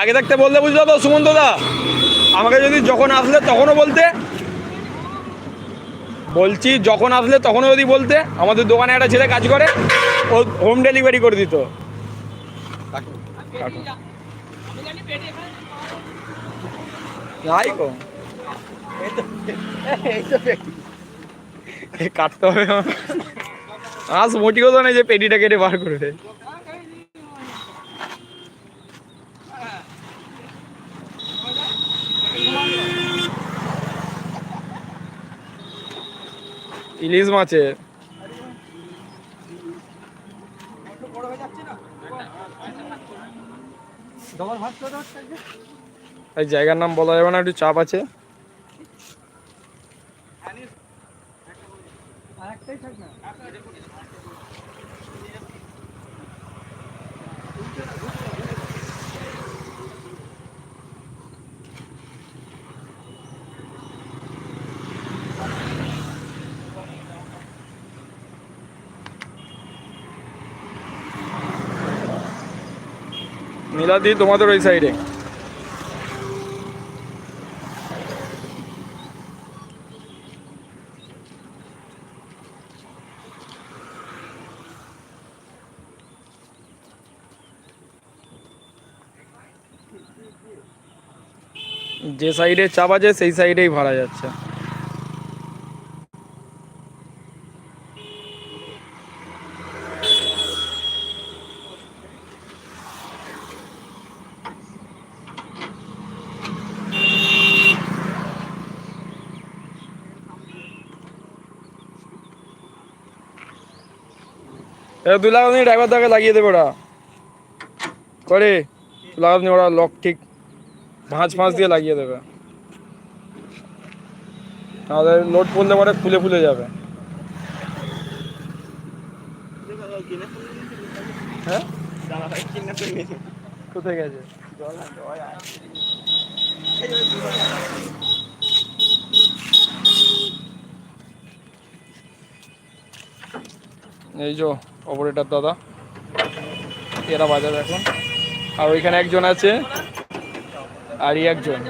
আগে থাকতে বলতে বুঝলো তো, সুমন্ত দা? আমাকে যদি যখন আসলে তখনও বলতে। বলছি, যখন আসলে তখনও যদি বলতে, আমাদের দোকানে একটা ছেলে কাজ করে, ও হোম ডেলিভারি করে দিত। নাই গো কাটতে হবে আজ মোটি কথা নেই যে পেটিটা কেটে বার করে দেয় ইলিশ মাছের এই জায়গার নাম বলা যাবে না একটু চাপ আছে। মিলাদি তোমাদের ওই সাইডে যে সাইডে চাপ আছে, সেই সাইডেই ভাড়া যাচ্ছে। দু লাখ আপনি ড্রাইভার দাকে লাগিয়ে দেবে ওরা করে দু লাখ আপনি ওরা লক ঠিক ভাঁজ ফাঁজ দিয়ে লাগিয়ে দেবে। তাহলে লোড পড়লে পরে ফুলে ফুলে যাবে। হ্যাঁ? কোথায় গেছে? এই যে অপারেটার দাদা, এরা বাজার এখন। আর ওইখানে একজন আছে। আর একজন।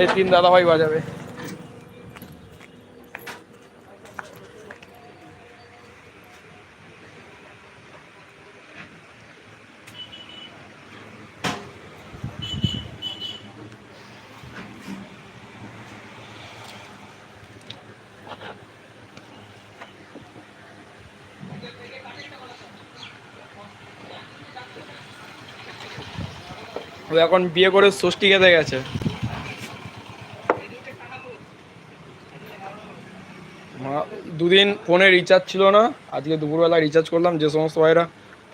এই তিন দাদা ভাই বাজাবে। ও এখন বিয়ে করে ষষ্ঠী খেতে গেছে। দুদিন ফোনে রিচার্জ ছিল না, আজকে দুপুরবেলা রিচার্জ করলাম, যে সমস্ত ভাইরা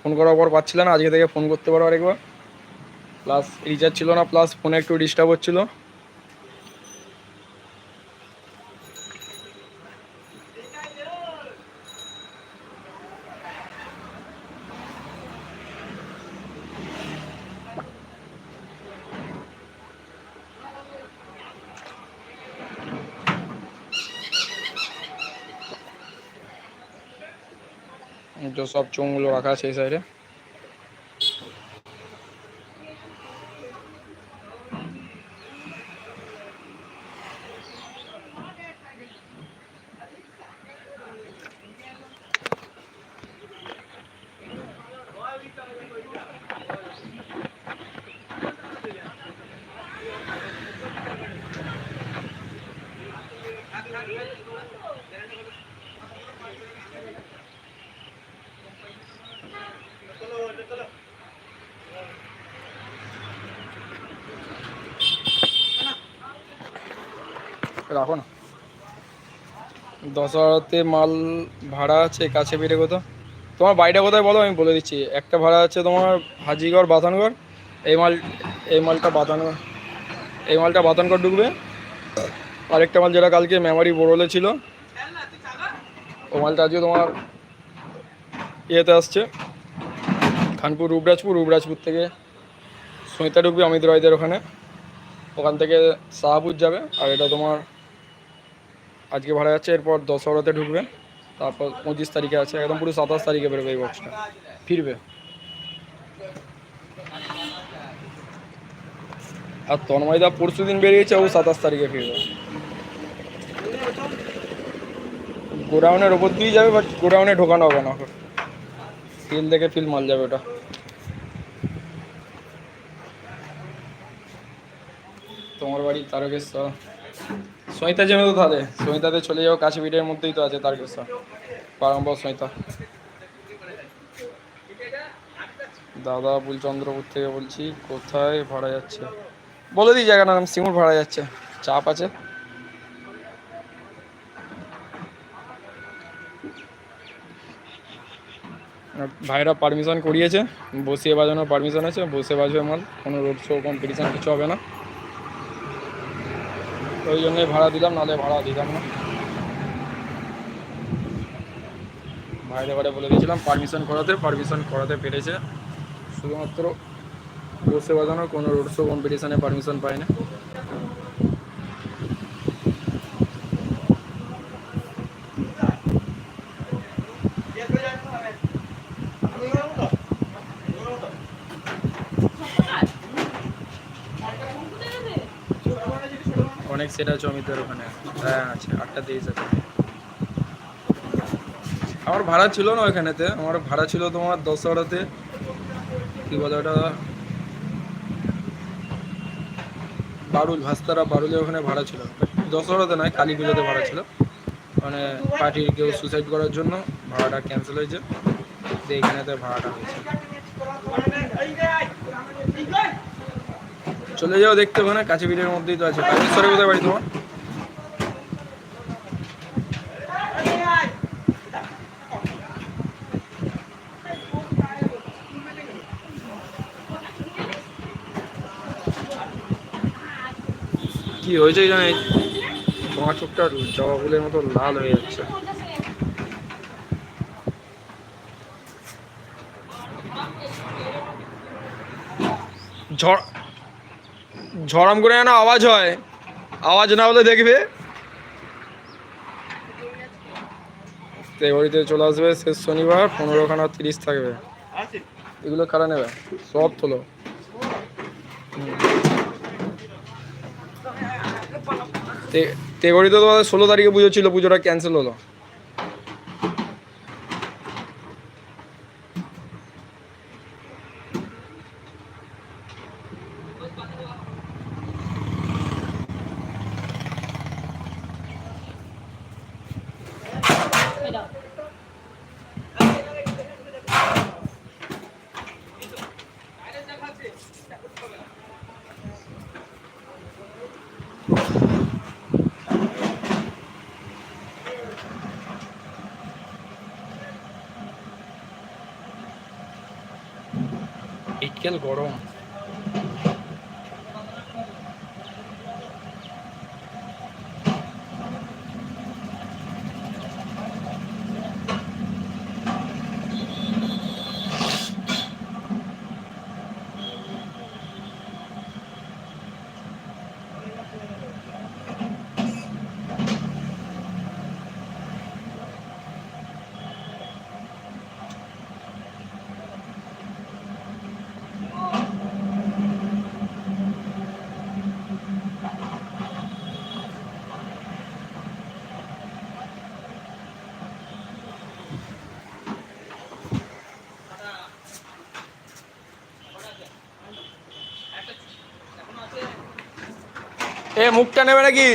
ফোন করার পর পাচ্ছিল না, আজকে থেকে ফোন করতে পারো আরেকবার। প্লাস রিচার্জ ছিল না প্লাস ফোনে একটু ডিস্টার্ব হচ্ছিল। যে সব চোঙগুলো রাখা আছে এই সাইডে রাখো না। দশ হাজারতে মাল ভাড়া আছে, কাছে বেড়ে কোথাও? তোমার বাড়িটা কোথায় বলো? আমি বলে দিচ্ছি। একটা ভাড়া আছে তোমার হাজিগড়, বাতানগড়। এই মাল, এই মালটা বাতানগড়। এই মালটা বাতানগড় ঢুকবে। আরেকটা মাল যেটা কালকে মেমারি বোরলে ছিল। ও মালটা আজকে তোমার ইয়েতে আসছে। খানপুর, রূপরাজপুর রূপরাজপুর থেকে সৈতা ঢুকবে, অমিত রায়দের ওখানে। ওখান থেকে শাহাপুর যাবে। আর এটা তোমার আজকে ভাড়া যাচ্ছে, এরপর দশহরাতে ঢুকবে। তারপর পঁচিশ তারিখে আছে, একদম পুরো সাতাশ তারিখে বেরোবে এই বক্সটা ফিরবে। আর তন্ময়দা পরশু দিন বেরিয়েছে, ও সাতাশ তারিখে ফিরবে। গোডাউনের ওপর দিয়ে যাবে বাট গোডাউনে ঢোকানো হবে না ফিল দেখে ফিল মাল যাবে ওটা। তোমার বাড়ি তারকেশ্বর। সৈতা জেনে তো তাহলে। সৈতাতে চলে যাও কাছে বিটের মধ্যেই তো আছে তার তারকেশ্বর পারম্বর সৈতা দাদা বুলচন্দ্রপুর থেকে বলছি, কোথায় ভাড়া যাচ্ছে? বলে দিই জায়গাটার নাম সিঙ্গুর ভাড়া যাচ্ছে। চাপ আছে। ভাইরা পারমিশন করিয়েছে, বসিয়ে বাজানোর পারমিশন আছে, বসে বাজবে মাল। কোনো রোড শো কম্পিটিশান কিছু হবে না। ওই জন্যই ভাড়া দিলাম, নাহলে ভাড়া দিতাম না। বাইরে বাইরে বলে দিয়েছিলাম পারমিশন করাতে পারমিশন করাতে পেরেছে। শুধুমাত্র বসে বাজানোর কোনো রোড শো কম্পিটিশানে পারমিশন পায়নি। অনেক সেট অমিতের ওখানে। হ্যাঁ আছে, আটটা তেইশ আছে। আমার ভাড়া ছিল না ওইখানেতে, আমার ভাড়া ছিল তোমার দশহরাতে কি বলে ওটা? বারুল, ভাস্তারা বারুলের ওখানে ভাড়া ছিল। দশহরাতে নয় কালী পুজোতে ভাড়া ছিল। মানে পার্টির কেউ সুসাইড করার জন্য ভাড়াটা ক্যান্সেল হয়েছে। দিয়ে এখানেতে ভাড়াটা হয়েছে। চলে যাও দেখতে ওখানে কাছে বিটের মধ্যেই তো আছে। কালেশ্বরে কোথায় বাড়ি তোমার? কি হয়েছে জানে? তোমার চোখটা জবা ফুলের মতো লাল হয়ে যাচ্ছে। ঝড় ঝড়ম করে যেন আওয়াজ হয়। আওয়াজ না হলে দেখবে। তেগড়িতে চলে আসবে, শেষ শনিবার, পনেরোখানা তিরিশ থাকবে। এগুলো কারা নেবে? সব তোলো। তে- তেগড়িতে তোমাদের ষোলো তারিখে পুজো ছিল, পুজোটা ক্যান্সেল হলো। গরম এ মুখটা নেবে নাকি?